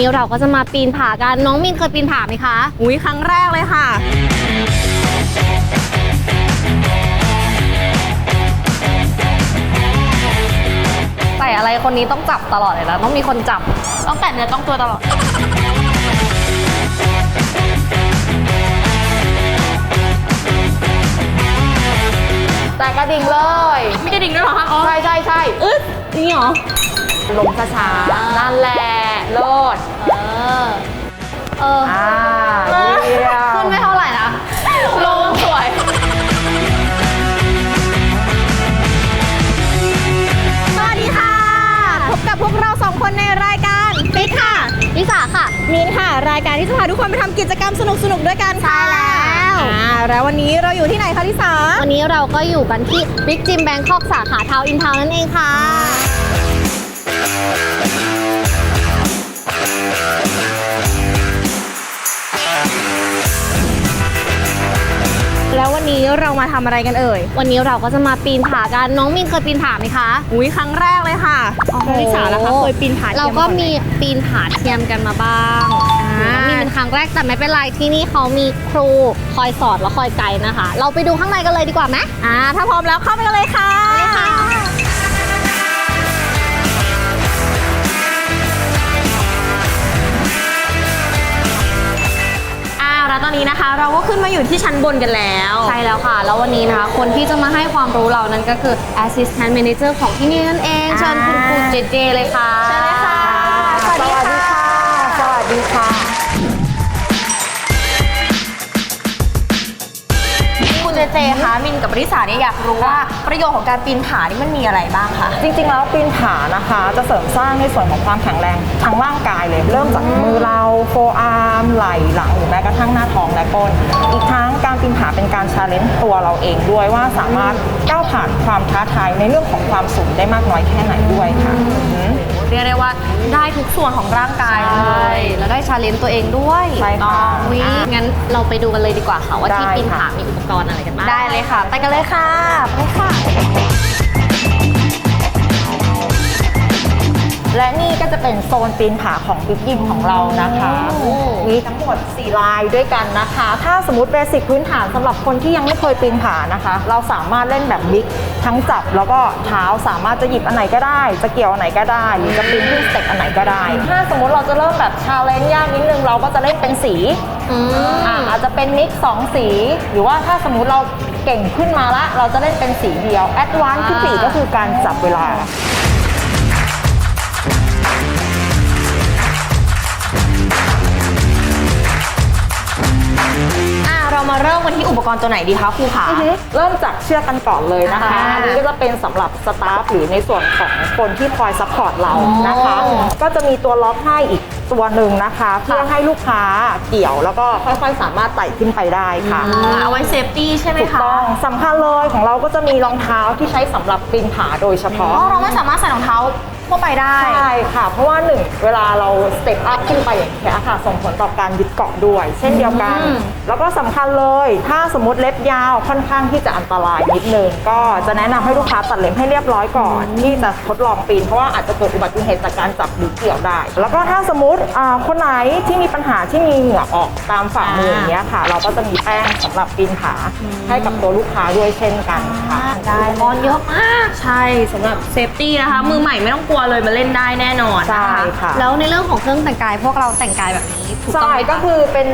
นี้เราก็จะมาปีนผากัน น้องมินเคยปีนผาไหมคะ อุ้ยครั้งแรกเลยค่ะ ใส่อะไรคนนี้ต้องจับตลอดเลยนะ ต้องมีคนจับ ต้องแตะเนื้อต้องตัวตลอด แต่กระดิ่งเลยไม่กระดิ่งด้วยเหรอคะอ๋อใช่ใช่ใช่อึ๊ดนี่เหรอลงช้าๆนั่นแหละ โลดเออ เอออ่าเยี่ยขึ้นมไม่เท่าไหร่นะ ลงสวย สวัสดีค่ะ พบกับพวกเราสองคนในรายการปิ๊กค่ะ ลิสาค่ะ มินค่ะ รายการที่จะพาทุกคนไปทำกิจกรรมสนุกๆด้วยกันค่ะใช่แล้ว อ่าแล้ววันนี้เราอยู่ที่ไหนคะลิสาวันนี้เราก็อยู่กันที่บิ๊กจิมแบงคอกสาขาทาวอินทาวนั่นเองค่ะ แล้ววันนี้เรามาทำอะไรกันเอ่ย วันนี้เราก็จะมาปีนผากัน น้องมินเคยปีนผาไหมคะ อุ้ยครั้งแรกเลยค่ะแล้วลิสาล่ะคะเคยปีนผาเราก็มีปีนผาเทียมกันมาบ้างอ่าน้องมินเป็นครั้งแรกแต่ไม่เป็นไรที่นี่เขามีครูคอยสอนและคอยไกด์นะคะ เราไปดูข้างในกันเลยดีกว่าไหมอ่าถ้าพร้อมแล้วเข้าไปกันเลยค่ะ แล้วตอนนี้นะคะ เราก็ขึ้นมาอยู่ที่ชั้นบนกันแล้ว ใช่แล้วค่ะ แล้ววันนี้นะคะ คนที่จะมาให้ความรู้เรานั้นก็คือ assistant manager ของที่นี่นั่นเอง เชิญคุณครูเจเจเลยค่ะ เชิญเลยค่ะ คุณเจเจคะมินกับริสาเนี่ยอยากรู้ว่าประโยชน์ของการปีนผานี่มันมีอะไรบ้างคะ จริงๆ แล้วปีนผานะคะ จะเสริมสร้างในส่วนของความแข็งแรงทางร่างกายเลย เริ่มจากมือเราโฟอาร์มไหล่หลังหรือแม้กระทั่งหน้าท้องและก้น อีกทั้งการปีนผาเป็นการชาเลนจ์ตัวเราเองด้วยว่าสามารถก้าวผ่านความท้าทายในเรื่องของความสูงได้มากน้อยแค่ไหนด้วยค่ะอือหือ เรียกได้ว่าได้ทุกส่วนของร่างกายเลใช่ยแล้วได้ชาเลนจ์ตัวเองด้วยใช่ค่ะวิอะงั้นเราไปดูกันเลยดีกว่าค่ะว่าที่ได้ปีนค่ะ ผามีอุปกรณ์อะไรกันบ้าง ได้เลยค่ะ ไปกันเลยค่ะ ไปค่ะ และนี่ก็จะเป็นโซนปีนผาของบิ๊กยิมของเรานะคะโอ้มีทั้งหมด 4 ลายด้วยกันนะคะ ถ้าสมมติเบสิกพื้นฐานสำหรับคนที่ยังไม่เคยปีนผานะคะ เราสามารถเล่นแบบบิ๊กทั้งจับแล้วก็เท้าสามารถจะหยิบอันไหนก็ได้ จะเกี่ยวอันไหนก็ได้ หรือจะปีนขึ้นสเต็ปอันไหนก็ได้ ถ้าสมมติเราจะเริ่มแบบชาเลนจ์ยากนิดนึงเราก็จะเล่นเป็นสีอืมอ่าอาจจะเป็นมิกซ์สองสี หรือว่าถ้าสมมุติเราเก่งขึ้นมาละ เราจะเล่นเป็นสีเดียวแอดวานซ์ขึ้นไปอีกก็คือการจับเวลา มาเริ่มกันที่อุปกรณ์ตัวไหนดีคะครูขา เริ่มจากเชือกกันก่อนเลยนะคะ อ่าอันนี้ก็จะเป็นสำหรับสตาฟหรือในส่วนของคนที่คอยซัพพอร์ตเรานะคะก็จะมีตัวล็อกให้อีกตัวหนึ่งนะคะ เพื่อให้ลูกค้าเกี่ยวแล้วก็ค่อยๆสามารถไต่ขึ้นไปได้ค่ะ อ่าเอาไว้เซฟตี้ใช่ไหมถูกคะต้องสำคัญเลยของเราก็จะมีรองเท้าที่ใช้สำหรับปีนผาโดยเฉพาะ อ๋อเราไม่สามารถใส่รองเท้า ทั่วไปได้ ใช่ค่ะ เพราะว่าหนึ่งเวลาเราสเต็ปอัพขึ้นไปอย่างเงี้ยค่ะส่งผลต่อการยึดเกาะด้วย เช่นเดียวกันอืมแล้วก็สำคัญเลย ถ้าสมมติเล็บยาวค่อนข้างที่จะอันตรายนิดนึงก็จะแนะนำให้ลูกค้าตัดเล็บให้เรียบร้อยก่อนที่จะทดลองปีนเพราะว่าอาจจะเกิดอุบัติเหตุจากการจับหรือเกี่ยวได้ แล้วก็ถ้าสมมติอ่าคนไหนที่มีปัญหาที่มีเหงื่อออกตามฝ่ามืออย่างเงี้ยค่ะ เราก็จะมีแป้งสำหรับปีนผาให้กับตัวลูกค้าด้วยเช่นกันค่ะได้บอลเยอะมากใช่สำหรับเซฟตี้นะคะมือใหม่ไม่ต้องกลัวเลยมาเล่นได้แน่นอนใช่นะคะค่ะ แล้วในเรื่องของเครื่องแต่งกายพวกเราแต่งกายแบบนี้ถูกต้องใช่ไหมะก็คือเป็น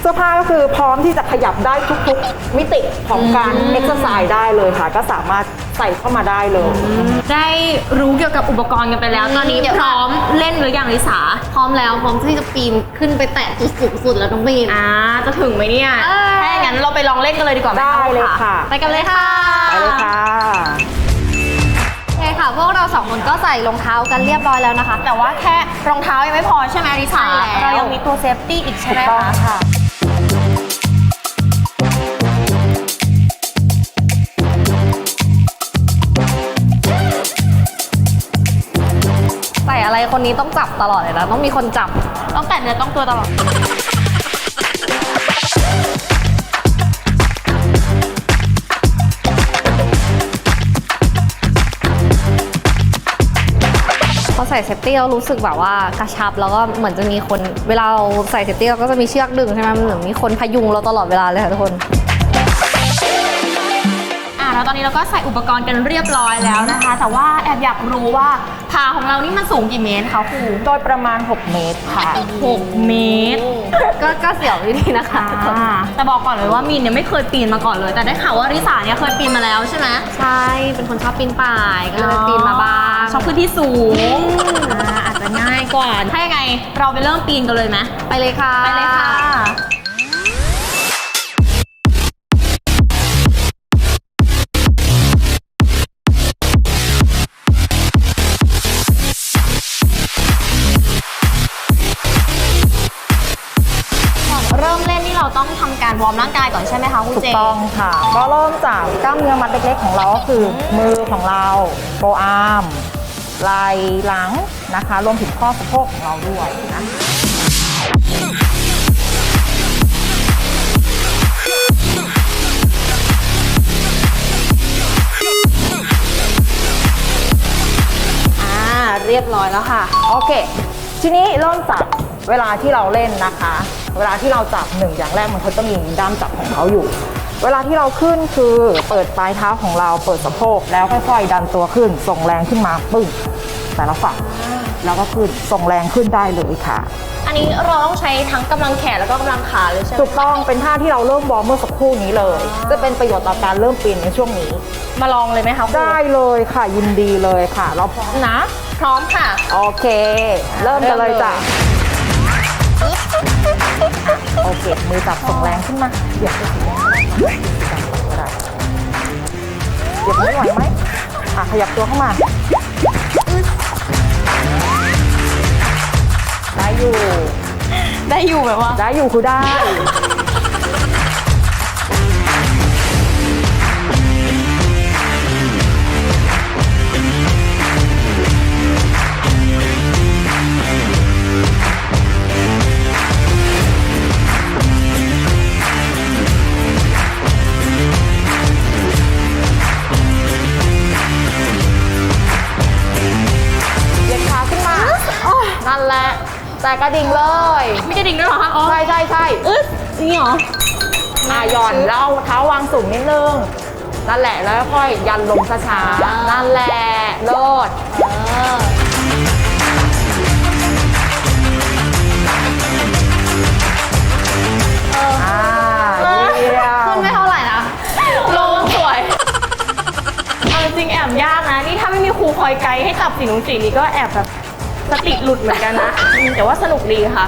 เสื้อผ้าก็คือพร้อมที่จะขยับได้ทุกๆ มิติของการเอ็กซ์ไซส์ได้เลยค่ะ ก็สามารถใส่เข้ามาได้เลย ได้รู้เกี่ยวกับอุปกรณ์กันไปแล้ว ตอนนี้เดี๋ยว พร้อมเล่นหรือยังลิสาพร้อมแล้วพร้อมที่จะปีนขึ้นไปแตะจุดสูงสุดแล้วน้องปีนอ่าจะถึงไหมเนี่ยเอ้ย ถ้าอย่างนั้นเราไปลองเล่นกันเลยดีกว่าหมได้เลยค่ะ ไปกันเลยค่ะ ไปเลยค่ะโอเคค่ะ พวกเราสองคนก็ใส่รองเท้ากันเรียบร้อยแล้วนะคะ แต่ว่าแค่รองเท้ายังไม่พอใช่ไหมลิสาใช่แล้ว เรายังมีตัวเซฟตี้อีกใช่ไหมถูกต้องคะ ค่ะ ใส่อะไรคนนี้ต้องจับตลอดเลยนะ ต้องมีคนจับ ต้องแตะเนื้อต้องตัวตลอด ใส่เซฟตี้เรารู้สึกแบบว่ากระชับ แล้วก็เหมือนจะมีคนเวลาเราใส่เซฟตี้เราก็จะมีเชือกดึงใช่ไหมเหมือนมีคนพยุงเราตลอดเวลาเลยค่ะทุกคนอะแล้วตอนนี้เราก็ใส่อุปกรณ์กันเรียบร้อยแล้วนะคะ แต่ว่าแอบอยากรู้ว่า ผาของเรานี่มันสูงกี่เมตรคะครูโดยประมาณ 6 เมตรค่ะ 6 เมตร ก็ก็เสียวอยู่ดีนะคะทุกคนอ่าแต่บอกก่อนเลยว่ามินเนี่ยไม่เคยปีนมาก่อนเลย แต่ได้ข่าวว่าริสาเนี่ยเคยปีนมาแล้วใช่ไหมใช่ เป็นคนชอบปีนป่ายก็เลยปีนมาบ้างชอบขึ้นที่สูงอ่าอาจจะง่ายกว่าถ้ายังไงเราไปเริ่มปีนกันเลยไหมไปเลยค่ะไปเลยค่ะ เริ่มเล่นนี่เราต้องทำการวอร์มร่างกายก่อนใช่ไหมคะคุณถูเจ กต้องค่ะ ก็เริ่มจากกล้ามเนื้อมัดเล็กๆ ของเราก็คือมือของเราโปรอาร์มไหล่หลังนะคะรวมถึงข้อสะโพกของเราด้วยนะอ่า เรียบร้อยแล้วค่ะ โอเค ทีนี้เริ่มจาก เวลาที่เราเล่นนะคะ เวลาที่เราจับหนึ่งอย่างแรกมันเขาจะมีด้ามจับของเขาอยู่ เวลาที่เราขึ้นคือเปิดปลายเท้าของเราเปิดสะโพกแล้วค่อยๆ ดันตัวขึ้น ส่งแรงขึ้นมาปึ้งแต่ละฝั่งแล้วก็ขึ้นส่งแรงขึ้นได้เลยค่ะ อันนี้เราต้องใช้ทั้งกำลังแขนแล้วก็กำลังขาเลยใช่ไหมถูกต้องเป็นท่าที่เราเริ่มวอร์มเมื่อสักครู่นี้เลย จะเป็นประโยชน์ต่อการเริ่มปีนในช่วงนี้ มาลองเลยไหมคะครูได้เลยค่ะยินดีเลยค่ะ เราพร้อมนะ พร้อมค่ะ โอเค เริ่มกันเลยจ้ะ โอเค มือจับส่งแรงขึ้นมาเหยียบไปถึงแรงก็ได้เหยียบไม่ไหวไหมอะขยับตัวเข้ามา ได้อยู่ ได้อยู่แบบว่า ได้อยู่คือได้ กระดิ่งเลยไม่กระดิ่งด้วยเหรอคะอ๋อใช่ใช่ใช่อึ๊ดนี่เหรออะหย่อนแล้วเอาเท้าวางสูงนิดนึงนั่นแหละแล้วค่อยยันลงช้าๆนั่นแหละโลดอ่าเยี่ยขึ้นมไม่เท่าไหร่นะลงสวยเอาจริงๆแอบยากนะ นี่ถ้าไม่มีครูคอยไกด์ให้จับสีนุ้งสีนี้ก็แอบแบบ สติหลุดเหมือนกันนะอืมแต่ว่าสนุกดีค่ะ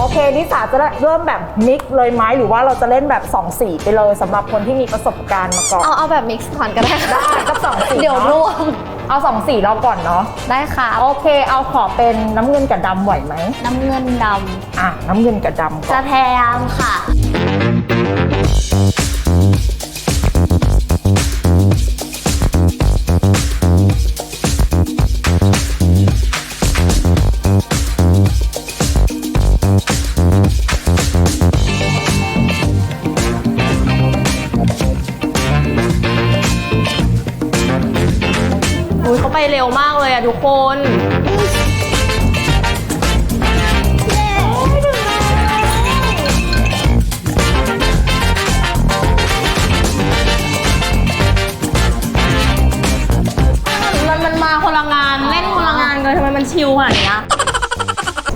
โอเคนิสาจะเริ่มแบบมิกซ์เลยไหมหรือว่าเราจะเล่นแบบ2สีไปเลยสำหรับคนที่มีประสบการณ์มาก่อน เอาเอาแบบมิกซ์ก่อนก็ได้ค่ะได้ก็สองสีเดี๋ยวเนอะรวม เอาสองสีเราก่อนเนาะ ได้ค่ะ โอเค เอาขอเป็นน้ำเงินกับดำไหวไหม น้ำเงินดอะ น้ำเงินกับดำำก่จะอนพยายามค่ะ เขาไปเร็วมากเลยอะทุกคนมันมันมาคนละงานเล่นคนละงานกันทำไมมันชิลขนาดเนี้ย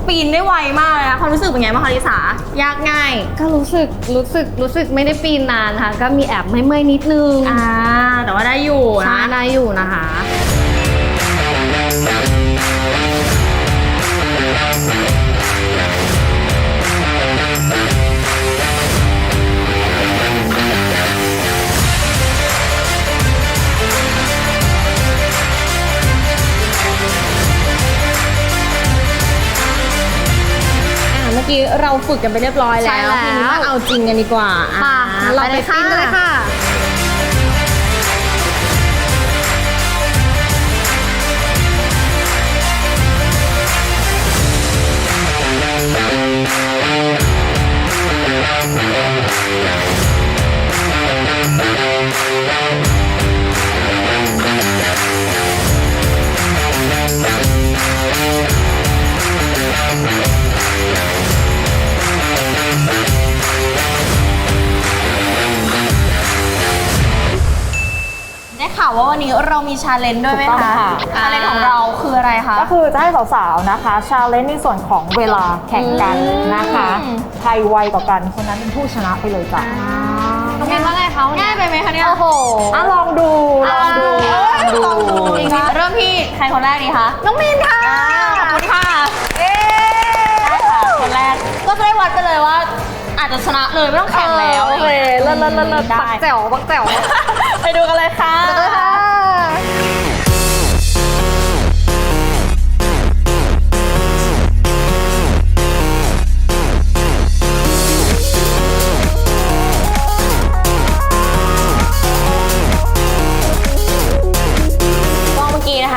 ปีนได้ไวมากเลยนะความรู้สึกเป็นไงบ้างคะลิสายากง่าย ก็รู้สึกรู้สึกรู้สึกไม่ได้ปีนนานค่ะ ก็มีแอบเมื่อยๆนิดนึงอ่าแต่ว่าได้อยู่ใช่นะได้อยู่นะคะ กี้เราฝึกกันไปเรียบร้อยใช่แล้วแล้ว ทีนี้มาเอาจริงกันดีกว่าค่ะอ่เราไปปีนกันเลยค่ะ ว่าวันนี้เรามีชาเลนจ์ด้วยไหมถูกต้คะองค่ะ ชาเลนจ์ของเราคืออะไรคะ ก็คือจะให้สาวๆนะคะชาเลนจ์ในส่วนของเวลาแข่งกันนะคะอืม ใครไวกว่ากันคนนั้นเป็นผู้ชนะไปเลยจ้ะน้องมินว่าไงเขาง่ายไปไหมคะเนี่ยโอ้โหอะลองดูลองดูลองดูจริงๆเริ่มที่ใครคนแรกดีคะน้องมินค่ะขอบคุณค่ะ ได้ค่ะคนแรกก็จะได้วัดไปเลยว่า อาจจะชนะเลยไม่ต้องแข่งแล้วโอเคเลิศเลิศเลิศเลิศได้ปักแจ๋วปักแจ๋วไปดูกันเลยค่ะ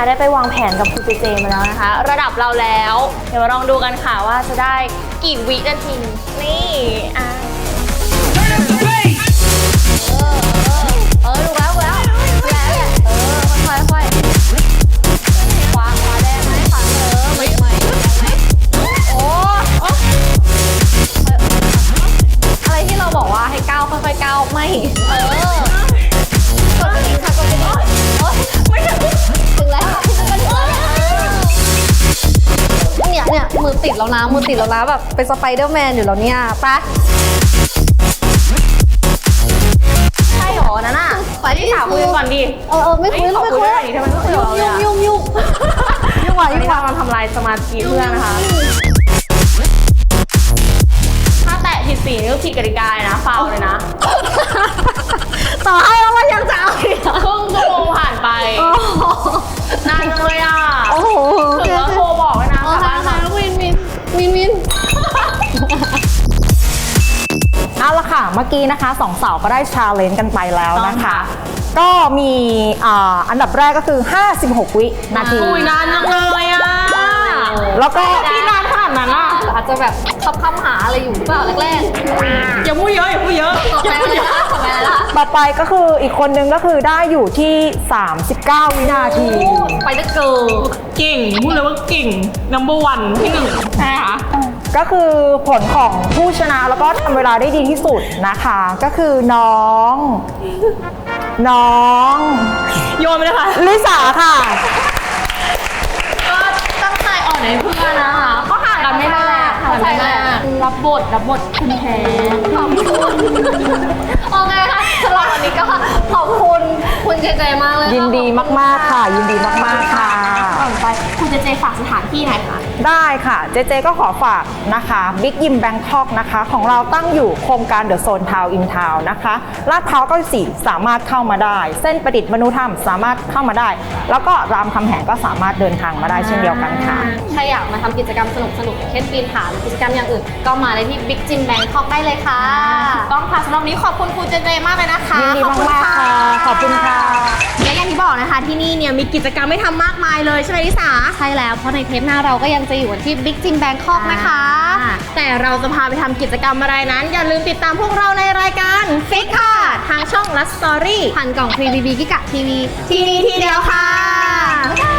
ได้ไปวางแผนกับคุณเจเจมาแล้วนะคะ ระดับเราแล้ว เดี๋ยวมาลองดูกันค่ะว่าจะได้กี่วินาทีนี่อะเออดูแล้วดูแล้วดูแล้วเนี่ยเออค่อยค่อยๆขวาขวาแดงไหมขวาเออไม่ไม่โอ้อะไรที่เราบอกว่าให้ก้าวค่อยๆก้าวไม่เออ ติดแล้วนะมือติดแล้วนะแบบเป็นสไปเดอร์แมนอยู่แล้วเนี่ยไปใช่หรอนั่นน่ะไปที่ถามคุยกันก่อนดิเออเออไม่คุยเฮ้ยไม่ขอคุคุยยหน่อยดิทำไมต้องคุยกับเราเนี่ยยุ่งยุ่งยุ่งยุ่งว่ะอันยุ่นี้งว่ะเรามาทำลายสมาธิเพื่อนนะคะถ้าแตะผิดสีนี่ก็ผิดกติกาเลยนะฟาวเลยนะต่อให้แล้วว่ายังจะเอาอีก เอาละค่ะเมื่อกี้นะคะสองสาวก็ได้ชาเลนจ์กันไปแล้วต้อนะงคะค่ะก็มีอ่าอันดับแรกก็คือ 56 วินาทีคุยนานจังเลยอะแล้วก็ที่นานขนาดนั้นอะอาจจะแบบคำคำหาอะไรอยู่หรือเปล่าแรกอย่าพูดเยอะอย่าพูดเยอะๆต่อไปอะไรคะต่อไปอะไรล่ะต่อไปก็คืออีกคนนึงก็คือได้อยู่ที่ 39 วินาที ไปเดอร์เกิร์ลเก่งพูดเลยว่าเก่ง number one ที่หนึ่งใช่ค่ะ ก็คือผลของผู้ชนะแล้วก็ทำเวลาได้ดีที่สุดนะคะ ก็คือน้อง น้องโยนไปเลยค่ะ ลิสาค่ะ ก็ตั้งใจอ่อนให้เพื่อนนะคะก็ห่างกันไม่มากห่างกันไม่มากรับบทรับบทคุณแพ้ขอบคุณโอเคค่ะสำหรับวันนี้ก็ขอบคุณคุณเจเจมากเลยยินดีมากๆค่ะ ยินดีมากๆค่ะ ก่อนไป คุณเจเจฝากสถานที่หน่อยค่ะ ได้ค่ะ เจเจก็ขอฝากนะคะบิ๊กยิมแบงคอกนะคะ ของเราตั้งอยู่โครงการเดอะโซนทาวอินทาวนะคะลาดพร้าว94 สามารถเข้ามาได้ เส้นประดิษฐ์มนุธรรมสามารถเข้ามาได้ แล้วก็รามคำแหงก็สามารถเดินทางมาได้เช่นเดียวกันค่ะถ้าอยากมาทำกิจกรรมสนุกๆอย่างเช่นปีนผาหรือกิจกรรมอย่างอื่น ก็มาได้ที่ Big Gym Bangkok ได้เลยค่ะต้องค่ะสำหรับวันนี้ขอบคุณคุณเจเจมากเลยนะคะ ยินดีมากๆค่ะขอบคุณค่ะ และอย่างที่บอกนะคะที่นี่เนี่ยมีกิจกรรมให้ทำมากมายเลยใช่ไหมลิสาใช่แล้ว เพราะในเทปหน้าเราก็ยังจะอยู่กันที่ Big Gym Bangkok นะคะแต่เราจะพาไปทำกิจกรรมอะไรนั้น อย่าลืมติดตามพวกเราในรายการฟิกค่ะ ทางช่อง Last Story ผ่านกล่อง Free BB กิกะทีวี ที่นี่ทีเดียวค่ะ